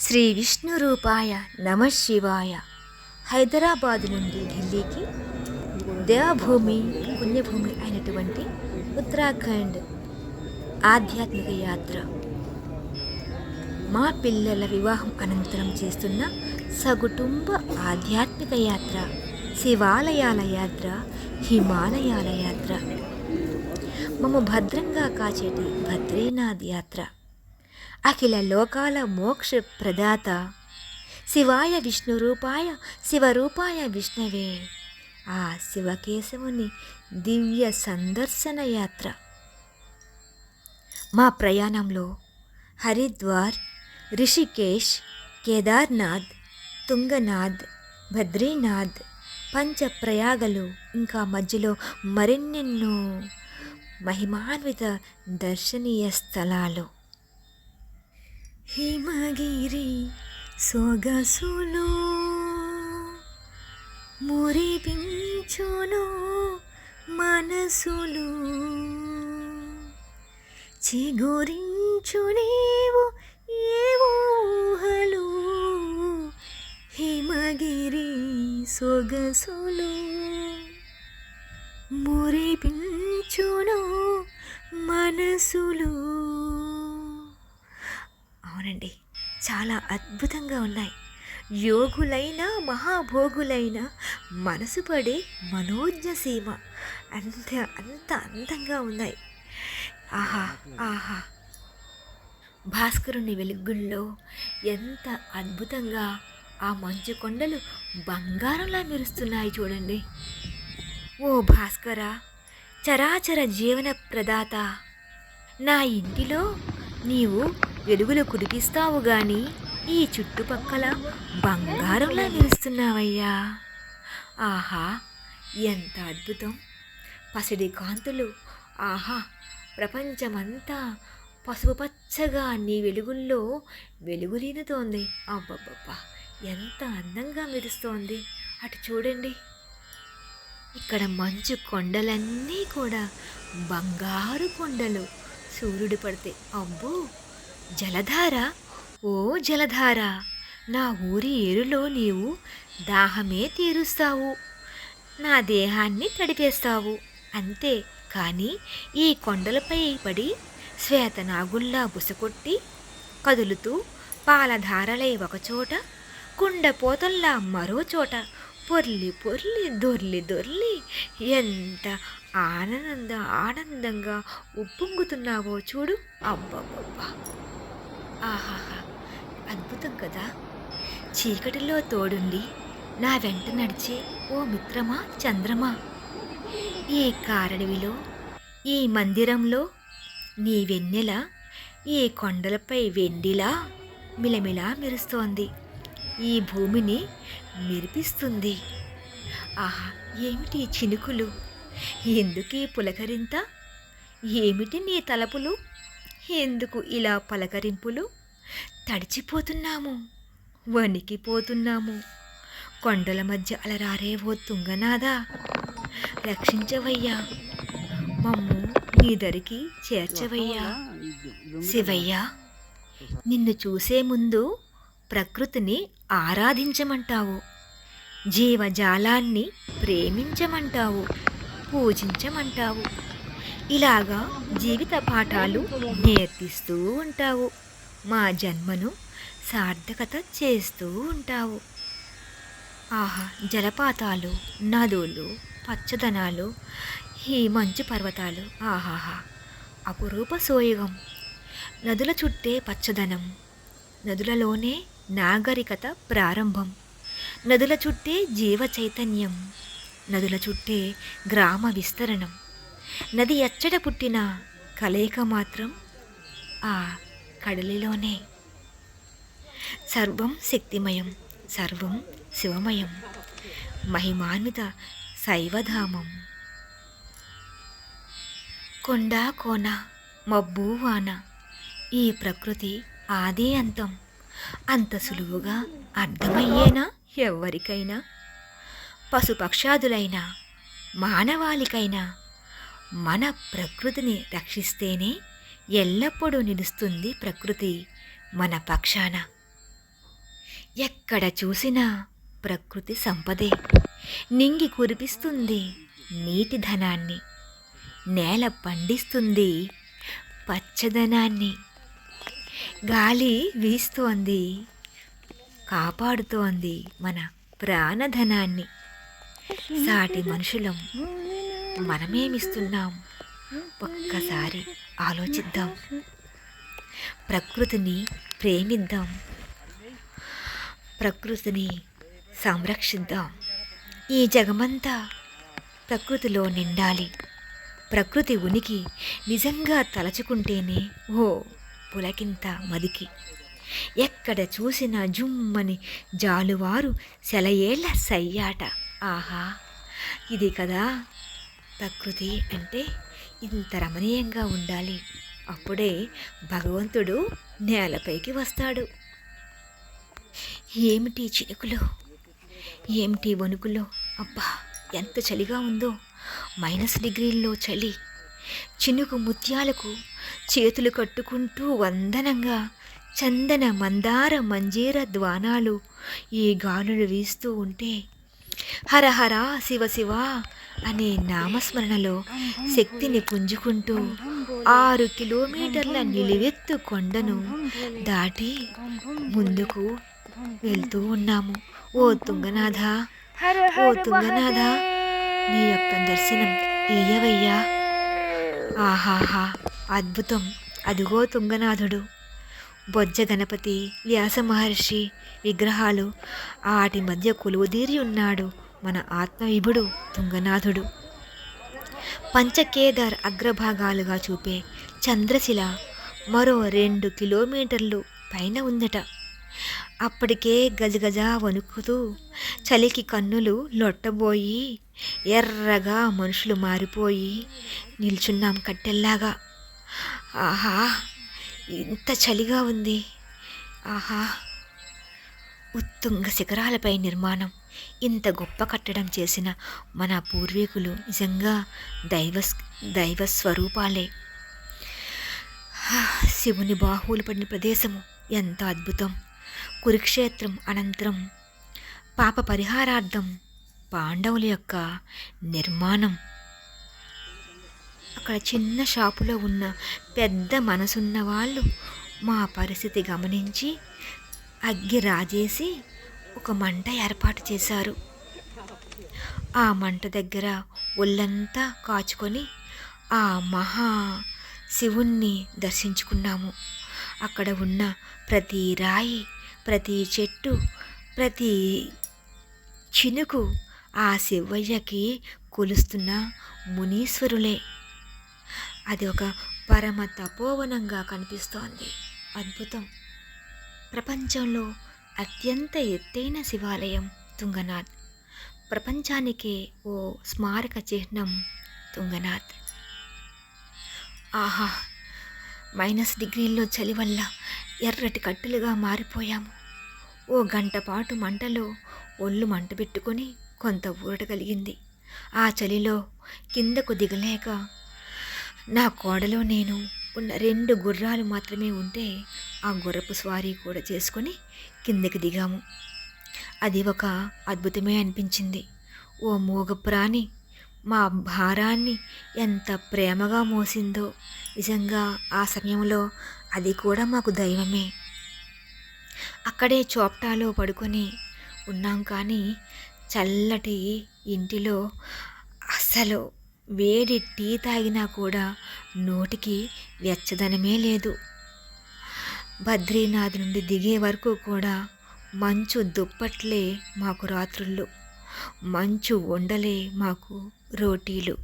శ్రీ విష్ణు రూపాయ నమ శివాయ. హైదరాబాద్ నుండి ఢిల్లీకి దేవభూమి పుణ్యభూమి అయినటువంటి ఉత్తరాఖండ్ ఆధ్యాత్మిక యాత్ర. మా పిల్లల వివాహం అనంతరం చేస్తున్న సగుటుంబ ఆధ్యాత్మిక యాత్ర శివాలయాల యాత్ర హిమాలయాల యాత్ర. మమ్మ భద్రంగా కాచేటి భద్రీనాథ్ యాత్ర. అఖిల లోకాల మోక్ష ప్రదాత. శివాయ విష్ణు రూపాయ శివరూపాయ విష్ణవే. ఆ శివకేశవుని దివ్య సందర్శన యాత్ర. మా ప్రయాణంలో హరిద్వార్ రిషికేశ్ కేదార్నాథ్ తుంగనాథ్ బద్రీనాథ్ పంచప్రయాగలు ఇంకా మధ్యలో మరిన్నెన్నో మహిమాన్విత దర్శనీయ స్థలాలు. హిమగిరి సొగసులు మురిపించును మనసులు. చిగురించు నీవు ఏవో ఊహలు? హిమగిరి సొగసులు మురిపించును మనసులు. అవునండి. చాలా అద్భుతంగా ఉన్నాయి. యోగులైన మహాభోగులైన మనసు పడే మనోజ్ఞ సీమ అంత అంత అందంగా ఉన్నాయి. ఆహా ఆహా. భాస్కరుని వెలుగుల్లో ఎంత అద్భుతంగా ఆ మంచు కొండలు బంగారంలా మెరుస్తున్నాయి చూడండి. ఓ భాస్కర చరాచర జీవన ప్రదాత నా ఇంటిలో నీవు వెలుగులు కురిపిస్తావు గాని ఈ చుట్టుపక్కల బంగారంలా నిలుస్తున్నావయ్యా. ఆహా ఎంత అద్భుతం. పసిడి కాంతులు. ఆహా ప్రపంచమంతా పసుపు పచ్చగా నీ వెలుగుల్లో వెలుగులీనుతోంది. అబ్బబ్బబ్బా ఎంత అందంగా మెరుస్తోంది. అటు చూడండి. ఇక్కడ మంచు కొండలన్నీ కూడా బంగారు కొండలు. సూర్యుడు పడితే. అబ్బో జలధార? ఓ జలధార నా ఊరి ఏరులో నీవు దాహమే తీరుస్తావు. నా దేహాన్ని తడిపేస్తావు. అంతే కానీ ఈ కొండలపై పడి శ్వేతనాగుల్లా బుసకొట్టి కదులుతూ పాలధారలై ఒకచోట కుండపోతల్లా మరో చోట పొర్లి పొర్లి దొర్లి దొర్లి ఎంత ఆనంద ఆనందంగా ఉప్పొంగుతున్నావో చూడు. అబ్బబ్బబ్బా. ఆహాహా అద్భుతం కదా. చీకటిలో తోడుండి నా వెంట నడిచే ఓ మిత్రమా చంద్రమా? ఈ కారడవిలో ఈ మందిరంలో నీ వెన్నెల ఈ కొండలపై వెండిలా మిలమిలా మెరుస్తోంది. ఈ భూమిని మెరిపిస్తుంది. ఆహా ఏమిటి చినుకులు? ఎందుకీ పులకరింత? ఏమిటి నీ తలపులు? ఎందుకు ఇలా పలకరింపులు? తడిచిపోతున్నాము వణికిపోతున్నాము. కొండల మధ్య అలరారే ఓ తుంగనాదా. రక్షించవయ్యా. మమ్ము నీ దరికి చేర్చవయ్యా. శివయ్యా నిన్ను చూసే ముందు ప్రకృతిని ఆరాధించమంటావు. జీవజాలాన్ని ప్రేమించమంటావు. పూజించమంటావు. ఇలాగా జీవిత పాఠాలు నేర్పిస్తూ ఉంటావు. మా జన్మను సార్థకత చేస్తూ ఉంటావు. ఆహా జలపాతాలు నదులు పచ్చదనాలు ఈ మంచు పర్వతాలు ఆహాహా అపురూప సోయుగం. నదుల చుట్టే పచ్చదనం. నదులలోనే నాగరికత ప్రారంభం. నదుల చుట్టే జీవ చైతన్యం. నదుల చుట్టే గ్రామ విస్తరణం. నది ఎచ్చట పుట్టిన కలయిక మాత్రం ఆ కడలిలోనే. సర్వం శక్తిమయం సర్వం శివమయం. మహిమాన్విత శైవధామం. కొండ కోన మబ్బు వాన ఈ ప్రకృతి ఆది అంతం. అంత సులువుగా అర్థమయ్యేనా? ఎవరికైనా? పశుపక్షాదులైనా మానవాళికైనా మన ప్రకృతిని రక్షిస్తేనే ఎల్లప్పుడూ నిలుస్తుంది ప్రకృతి మన పక్షాన. ఎక్కడ చూసినా ప్రకృతి సంపదే. నింగి కురిపిస్తుంది నీటి ధనాన్ని. నేల పండిస్తుంది పచ్చదనాన్ని. గాలి వీస్తోంది కాపాడుతోంది మన ప్రాణధనాన్ని. సాటి మనుషులం. మనమేమిస్తున్నాం? ఒక్కసారి ఆలోచిద్దాం. ప్రకృతిని ప్రేమిద్దాం. ప్రకృతిని సంరక్షిద్దాం. ఈ జగమంతా ప్రకృతిలో నిండాలి. ప్రకృతి ఉనికి నిజంగా తలచుకుంటేనే ఓ పులకింత మదికి. ఎక్కడ చూసినా జుమ్మని జాలువారు సెలయేళ్ళ సయ్యాట. ఆహా ఇది కదా. ప్రకృతి అంటే ఇంత రమణీయంగా ఉండాలి. అప్పుడే భగవంతుడు నేలపైకి వస్తాడు. ఏమిటి చినుకులు? ఏమిటి వణుకులు? అబ్బా ఎంత చలిగా ఉందో. మైనస్ డిగ్రీల్లో చలి. చినుకు ముత్యాలకు చేతులు కట్టుకుంటూ వందనంగా చందన మందార మంజీర ద్వానాలు ఈ గాలులు వీస్తూ ఉంటే హర హర శివ శివ అనే నామస్మరణలో శక్తిని పుంజుకుంటూ ఆరు కిలోమీటర్ల నిలువెత్తు కొండను దాటి ముందుకు వెళ్తూ ఉన్నాము. ఓ తుంగనాథ ఓ తుంగనాథ నీ యొక్క దర్శనం ఇయ్యవయ్యా ఆహాహా అద్భుతం. అదిగో తుంగనాథుడు. బొజ్జ గణపతి వ్యాస మహర్షి విగ్రహాలు ఆటి మధ్య కొలువుదీరి ఉన్నాడు మన ఆత్మవిభుడు తుంగనాథుడు. పంచకేదార్ అగ్రభాగాలుగా చూపే చంద్రశిల మరో రెండు కిలోమీటర్లు పైన ఉందట. అప్పటికే గజగజ వణుకుతూ చలికి కన్నులు లొట్టబోయి ఎర్రగా మనుషులు మారిపోయి నిల్చున్నాం కట్టెల్లాగా. ఆహా! ఇంత చలిగా ఉంది. ఆహా. ఉత్తుంగ శిఖరాలపై నిర్మాణం. ఇంత గొప్ప కట్టడం చేసిన మన పూర్వీకులు నిజంగా దైవ దైవ స్వరూపాలే శివుని బాహువులు పడిన ప్రదేశము ఎంత అద్భుతం. కురుక్షేత్రం అనంతరం పాప పరిహారార్థం పాండవుల యొక్క నిర్మాణం. అక్కడ చిన్న షాపులో ఉన్న పెద్ద మనసున్న వాళ్ళు మా పరిస్థితి గమనించి అగ్గి రాజేసి ఒక మంట ఏర్పాటు చేశారు. ఆ మంట దగ్గర ఒళ్ళంతా కాచుకొని ఆ మహా శివుణ్ణి దర్శించుకున్నాము. అక్కడ ఉన్న ప్రతి రాయి ప్రతి చెట్టు ప్రతి చినుకు ఆ శివయ్యకి కొలుస్తున్న మునీశ్వరులే. అది ఒక పరమ తపోవనంగా కనిపిస్తోంది. అద్భుతం. ప్రపంచంలో అత్యంత ఎత్తైన శివాలయం తుంగనాథ్. ప్రపంచానికే ఓ స్మారక చిహ్నం తుంగనాథ్. ఆహా! మైనస్ డిగ్రీల్లో చలి వల్ల ఎర్రటి కట్టెలుగా మారిపోయాము. ఓ గంట పాటు మంటలో ఒళ్ళు మంట పెట్టుకొని కొంత ఊరట కలిగింది. ఆ చలిలో కిందకు దిగలేక నా కోడలో నేను ఉన్న రెండు గుర్రాలు మాత్రమే ఉంటే ఆ గుర్రపు స్వారీ కూడా చేసుకొని కిందకి దిగాము. అది ఒక అద్భుతమే అనిపించింది. ఓ మూగ ప్రాణి మా భారాన్ని ఎంత ప్రేమగా మోసిందో. నిజంగా ఆ సమయంలో అది కూడా మాకు దైవమే. అక్కడే చోప్టాలో పడుకొని ఉన్నాం కానీ చల్లటి ఇంటిలో అసలు వేడి టీ తాగినా కూడా నోటికి వెచ్చదనమే లేదు. బద్రీనాథ్ నుండి దిగే వరకు కూడా మంచు దుప్పట్లే మాకు రాత్రుళ్ళు. మంచు ఉండలే మాకు రోటీలు.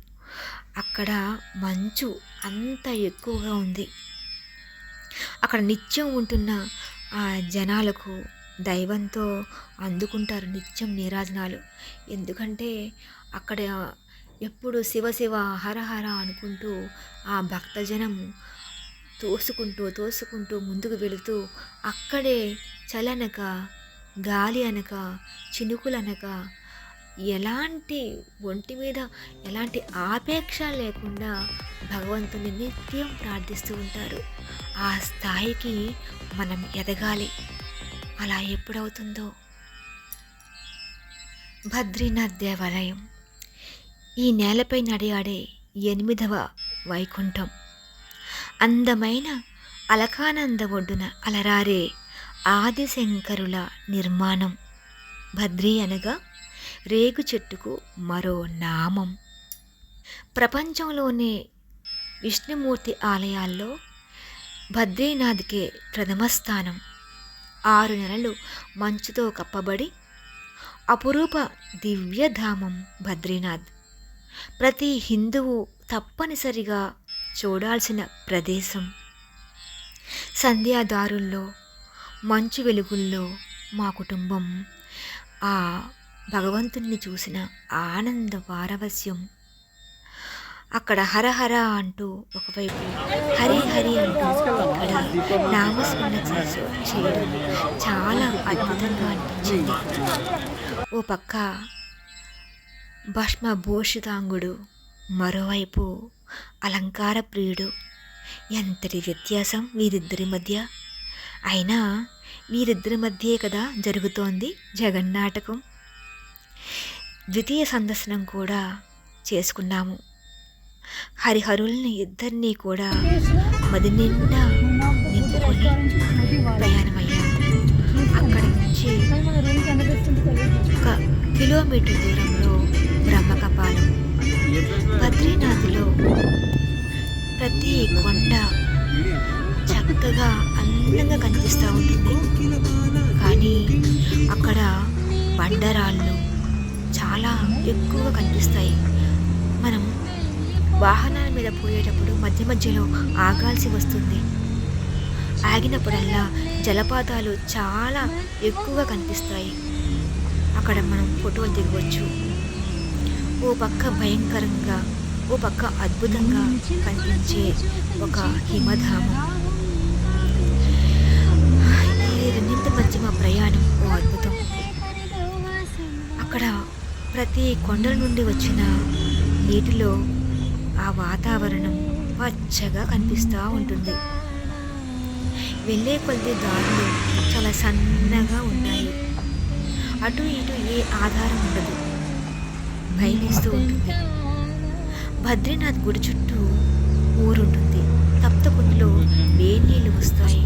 అక్కడ మంచు అంత ఎక్కువగా ఉంది. అక్కడ నిత్యం ఉంటున్న ఆ జనాలకు దైవంతో అందుకుంటారు నిత్యం నీరాజనాలు. ఎందుకంటే అక్కడ ఎప్పుడు శివ శివ హర అనుకుంటూ ఆ భక్తజనం తోసుకుంటూ తోసుకుంటూ ముందుకు వెళుతూ అక్కడే చలనక గాలి అనక చినుకులు అనక ఎలాంటి ఒంటి మీద ఎలాంటి ఆపేక్ష లేకుండా భగవంతుని నిత్యం ప్రార్థిస్తూ ఉంటారు. ఆ స్థాయికి మనం ఎదగాలి. అలా ఎప్పుడవుతుందో? బద్రీనాథ్ దేవాలయం. ఈ నేలపై నడియాడే ఎనిమిదవ వైకుంఠం. అందమైన అలకానంద ఒడ్డున అలరారే ఆదిశంకరుల నిర్మాణం. భద్రి అనగా రేగు చెట్టుకు మరో నామం. ప్రపంచంలోనే విష్ణుమూర్తి ఆలయాల్లో భద్రీనాథ్కే ప్రథమ స్థానం. ఆరు నెలలు మంచుతో కప్పబడి అపురూప దివ్యధామం భద్రీనాథ్. ప్రతి హిందువు తప్పనిసరిగా చూడాల్సిన ప్రదేశం. సంధ్యాదారుల్లో మంచు వెలుగుల్లో మా కుటుంబం ఆ భగవంతుణ్ణి చూసిన ఆనంద పారవస్యం అక్కడ హరహర అంటూ ఒకవైపు హరి హరి అంటూ ఇక్కడ నామస్మరణ చేసి చేయడం చాలా అద్భుతంగా అనిపించింది. ఓ పక్క భస్మభూషితాంగుడు మరోవైపు అలంకార ప్రియుడు. ఎంతటి వ్యత్యాసం వీరిద్దరి మధ్య? అయినా వీరిద్దరి మధ్యే కదా జరుగుతోంది జగన్నాటకం. ద్వితీయ సందర్శనం కూడా చేసుకున్నాము. హరిహరుల్ని ఇద్దరినీ కూడా మది నిండా నింపుకొని ప్రయాణమయ్యాము. అక్కడి నుంచి ఒక కిలోమీటర్ దూరంలో బ్రహ్మకపాలం. బద్రీనాథ్లో ప్రతి కొండ చక్కగా అందంగా కనిపిస్తూ ఉంటుంది. కానీ అక్కడ బండరాళ్ళు చాలా ఎక్కువగా కనిపిస్తాయి. మనం వాహనాల మీద పోయేటప్పుడు మధ్య మధ్యలో ఆగాల్సి వస్తుంది. ఆగినప్పుడల్లా జలపాతాలు చాలా ఎక్కువగా కనిపిస్తాయి. అక్కడ మనం ఫోటోలు దిగవచ్చు. ఓ పక్క భయంకరంగా ఓ పక్క అద్భుతంగా కనిపించే ఒక హిమధామం. ఈ రెండింటి మధ్య మా ప్రయాణం ఓ అద్భుతం. అక్కడ ప్రతి కొండల నుండి వచ్చిన నీటిలో ఆ వాతావరణం పచ్చగా కనిపిస్తూ ఉంటుంది. వెళ్ళే కొద్ది దారులు చాలా సన్నగా ఉంటాయి. అటు ఇటు ఏ ఆధారం ఉండదు. భయమేస్తూ ఉంటుంది. బద్రీనాథ్ గుడి చుట్టూ ఊరుంటుంది. తప్తకుండలో వేడి నీళ్ళు వస్తాయి.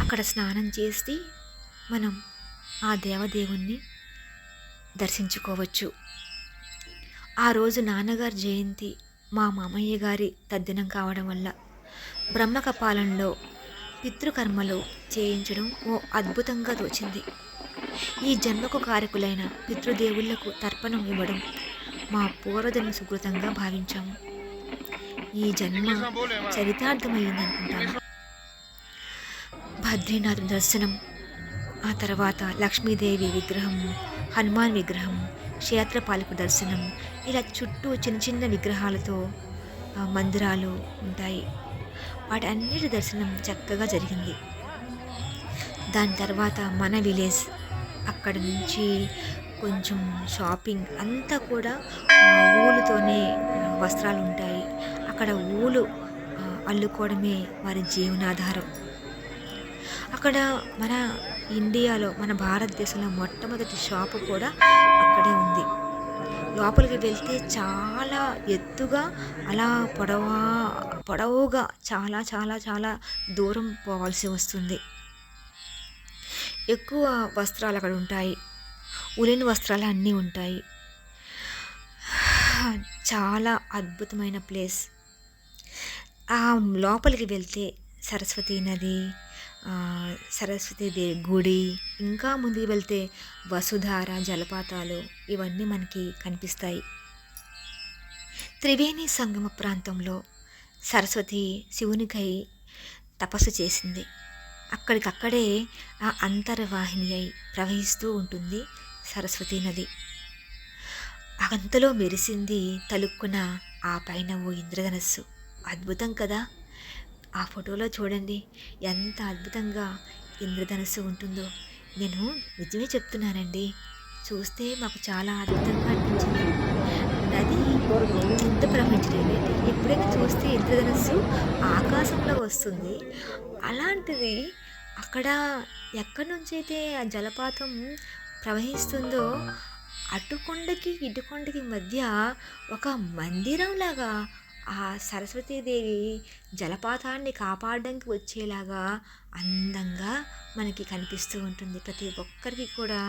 అక్కడ స్నానం చేసి మనం ఆ దేవదేవుణ్ణి దర్శించుకోవచ్చు. ఆ రోజు నాన్నగారి జయంతి మా మామయ్య గారి తద్దినం కావడం వల్ల బ్రహ్మకపాలంలో పితృకర్మలు చేయించడం ఓ అద్భుతంగా తోచింది. ఈ జన్మకు కారకులైన పితృదేవుళ్ళకు తర్పణం ఇవ్వడం మా పూర్వజన్మ సుకృతంగా భావించాము. ఈ జన్మ చరితార్థమైందనుకుంటాను. భద్రీనాథ్ దర్శనం ఆ తర్వాత లక్ష్మీదేవి విగ్రహము హనుమాన్ విగ్రహం క్షేత్రపాలకు దర్శనం ఇలా చుట్టూ చిన్న చిన్న విగ్రహాలతో మందిరాలు ఉంటాయి. వాటి అన్నిటి దర్శనం చక్కగా జరిగింది. దాని తర్వాత మన విలేజ్ అక్కడ నుంచి కొంచెం షాపింగ్ అంతా కూడా ఊలుతోనే వస్త్రాలు ఉంటాయి అక్కడ ఊలు అల్లుకోవడమే వారి జీవనాధారం. అక్కడ మన ఇండియాలో మన భారతదేశంలో మొట్టమొదటి షాపు కూడా అక్కడే ఉంది. లోపలికి వెళ్తే చాలా ఎత్తుగా అలా పొడవా పొడవుగా చాలా చాలా చాలా దూరం పోవాల్సి వస్తుంది. ఎక్కువ వస్త్రాలు అక్కడ ఉంటాయి. ఉలెన్ వస్త్రాలు అన్నీ ఉంటాయి. చాలా అద్భుతమైన ప్లేస్. ఆ లోపలికి వెళ్తే సరస్వతి నది సరస్వతి దేవి గుడి ఇంకా ముందుకు వెళ్తే వసుధార జలపాతాలు ఇవన్నీ మనకి కనిపిస్తాయి. త్రివేణి సంగమ ప్రాంతంలో సరస్వతి శివునికై తపస్సు చేసింది. అక్కడికక్కడే ఆ అంతర్వాహిని అయి ప్రవహిస్తూ ఉంటుంది సరస్వతి నది. అంతలో మెరిసింది తలుక్కున ఆ పైన ఓ ఇంద్రధనస్సు. అద్భుతం కదా! ఆ ఫోటోలో చూడండి ఎంత అద్భుతంగా ఇంద్రధనస్సు ఉంటుందో. నేను నిజమే చెప్తున్నానండి. చూస్తే మాకు చాలా అద్భుతంగా అనిపించింది. నది ఎంత ప్రవహించలేదు ఎప్పుడైనా చూస్తే ఇంద్రధనస్సు ఆకాశంలో వస్తుంది. అలాంటిది అక్కడ ఎక్కడి నుంచైతే ఆ జలపాతం ప్రవహిస్తుందో అటు కొండకి ఇటు కొండకి మధ్య ఒక మందిరంలాగా ఆ సరస్వతీదేవి జలపాతాన్ని కాపాడడానికి వచ్చేలాగా అందంగా మనకి కనిపిస్తూ ఉంటుంది. ప్రతి ఒక్కరికి కూడా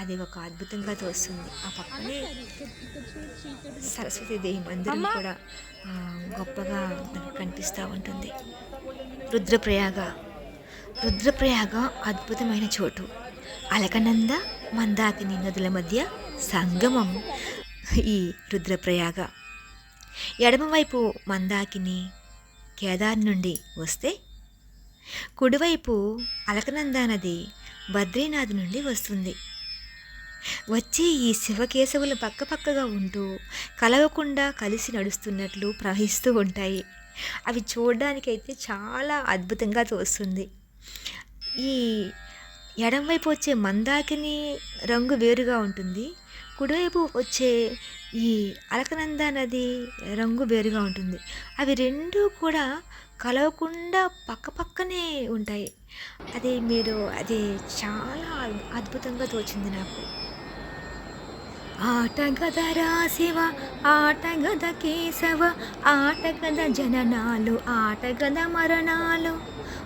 అది ఒక అద్భుతంగా తోస్తుంది. ఆ పక్కనే సరస్వతీదేవి మందిరం కూడా గొప్పగా మనకు కనిపిస్తూ ఉంటుంది. రుద్రప్రయాగ రుద్రప్రయాగ అద్భుతమైన చోటు. అలకనంద మందాకిని నదుల మధ్య సంగమం ఈ రుద్రప్రయాగ. ఎడమవైపు మందాకిని కేదార్ నుండి వస్తే కుడివైపు అలకనంద నది బద్రీనాథ్ నుండి వస్తుంది. వచ్చి ఈ శివకేశవులు పక్కపక్కగా ఉంటూ కలవకుండా కలిసి నడుస్తున్నట్లు ప్రవహిస్తూ ఉంటాయి. అవి చూడడానికైతే చాలా అద్భుతంగా తోస్తుంది. ఈ ఎడంవైపు వచ్చే మందాకిని రంగు వేరుగా ఉంటుంది. కుడివైపు వచ్చే ఈ అలకనంద నది రంగు వేరుగా ఉంటుంది. అవి రెండు కూడా కలవకుండా పక్క పక్కనే ఉంటాయి. అది మీరు అది చాలా అద్భుతంగా తోచింది నాకు. ఆటగద రాశివ ఆటగద కేశవ ఆటగద జననాలు ఆటగద మరణాలు.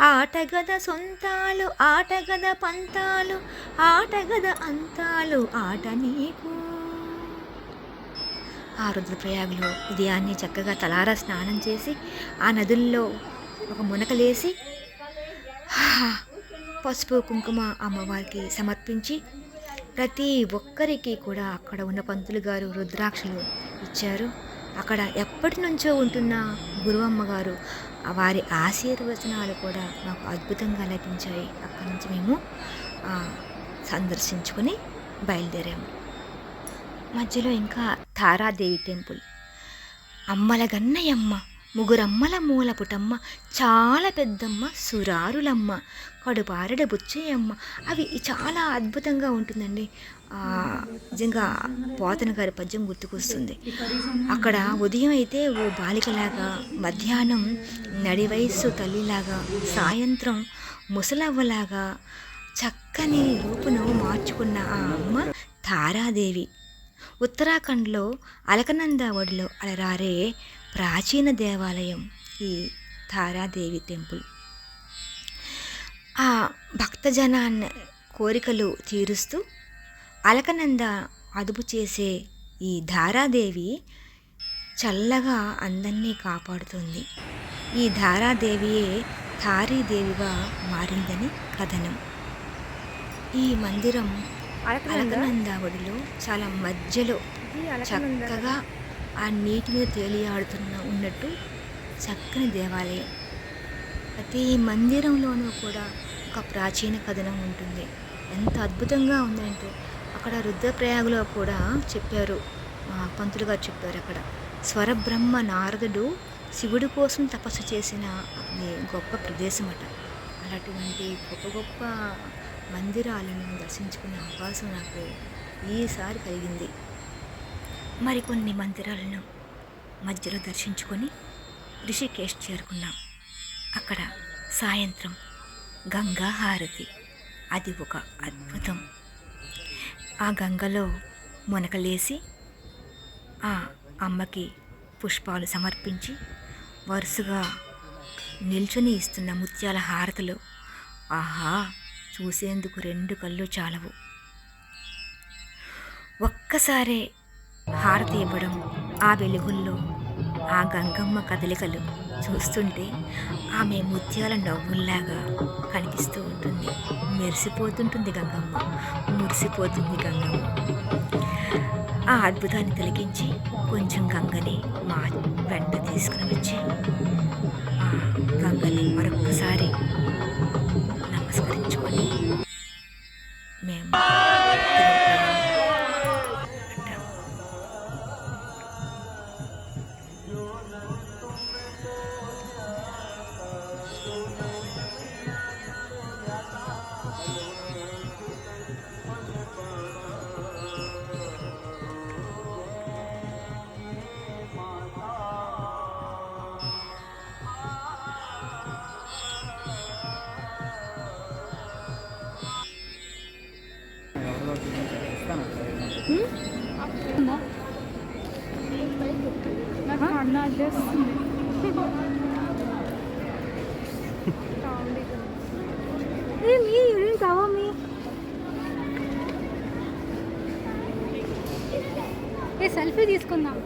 ఆటగద సొంతాలు ఆటగద పంతాలు ఆటగద అంతాలు ఆట నీకు. ఆ రుద్రప్రయాగలో ఉదయాన్నే చక్కగా తలారా స్నానం చేసి ఆ నదుల్లో ఒక మునకలేసి పసుపు కుంకుమ అమ్మవారికి సమర్పించి ప్రతి ఒక్కరికి కూడా అక్కడ ఉన్న పంతులు గారు రుద్రాక్షలు ఇచ్చారు. అక్కడ ఎప్పటి నుంచో ఉంటున్న గురువమ్మ గారు వారి ఆశీర్వచనాలు కూడా నాకు అద్భుతంగా లభించాయి. అక్కడి నుంచి మేము సందర్శించుకొని బయలుదేరాము. మధ్యలో ఇంకా తారాదేవి టెంపుల్. అమ్మల గన్నయమ్మ ముగురమ్మల మూలపుటమ్మ చాలా పెద్దమ్మ సురారులమ్మ కడుపారడ బుచ్చయ్యమ్మ అవి చాలా అద్భుతంగా ఉంటుందండి. నిజంగా పోతన గారి పద్యం గుర్తుకొస్తుంది. అక్కడ ఉదయం అయితే ఓ బాలికలాగా మధ్యాహ్నం నడి వయస్సు తల్లిలాగా సాయంత్రం ముసలవ్వలాగా చక్కని రూపును మార్చుకున్న ఆ అమ్మ తారాదేవి. ఉత్తరాఖండ్లో అలకనంద ఒడిలో అలరారే ప్రాచీన దేవాలయం ఈ తారాదేవి టెంపుల్. ఆ భక్తజనాన్ని కోరికలు తీరుస్తూ అలకనంద అదుపు చేసే ఈ ధారాదేవి చల్లగా అందరినీ కాపాడుతుంది. ఈ ధారాదేవియే తారీదేవిగా మారిందని కథనం. ఈ మందిరం అలకనంద? ఒడిలో చాలా మధ్యలో చక్కగా ఆ నీటి మీద తేలియాడుతున్న ఉన్నట్టు చక్కని దేవాలయం. ప్రతి మందిరంలోనూ కూడా ఒక ప్రాచీన కథనం ఉంటుంది. ఎంత అద్భుతంగా ఉందంటే అక్కడ రుద్రప్రయాగలో కూడా చెప్పారు. ఆ, పంతులు గారు చెప్పారు అక్కడ. స్వరబ్రహ్మ నారదుడు శివుడి కోసం తపస్సు చేసిన అది గొప్ప ప్రదేశం అట అలాంటివంటి గొప్ప గొప్ప మందిరాలను దర్శించుకునే అవకాశం నాకు ఈసారి కలిగింది. మరికొన్ని మందిరాలను మధ్యలో దర్శించుకొని రిషికేష్ చేరుకున్నాం. అక్కడ సాయంత్రం గంగా హారతి అది ఒక అద్భుతం. ఆ గంగలో మునకలేసి ఆ అమ్మకి పుష్పాలు సమర్పించి వరుసగా నిల్చుని ఇస్తున్న ముత్యాల హారతిలో ఆహా చూసేందుకు రెండు కళ్ళు చాలవు. ఒక్కసారే హారతి ఇవ్వడం ఆ వెలుగుల్లో ఆ గంగమ్మ కదలికలు చూస్తుంటే ఆమె ముత్యాల నవ్వుల్లాగా కనిపిస్తూ ఉంటుంది. మెరిసిపోతుంటుంది గంగమ్మ. మురిసిపోతుంది గంగమ్మ. ఆ అద్భుతాన్ని తొలగించి కొంచెం గంగని మా వెంట తీసుకుని వచ్చి ఆ గంగని మరొకసారి నమస్కరించుకొని నాకు ఏ మీ ఏం కావా మీ ఏ సెల్ఫీ తీసుకుందాం.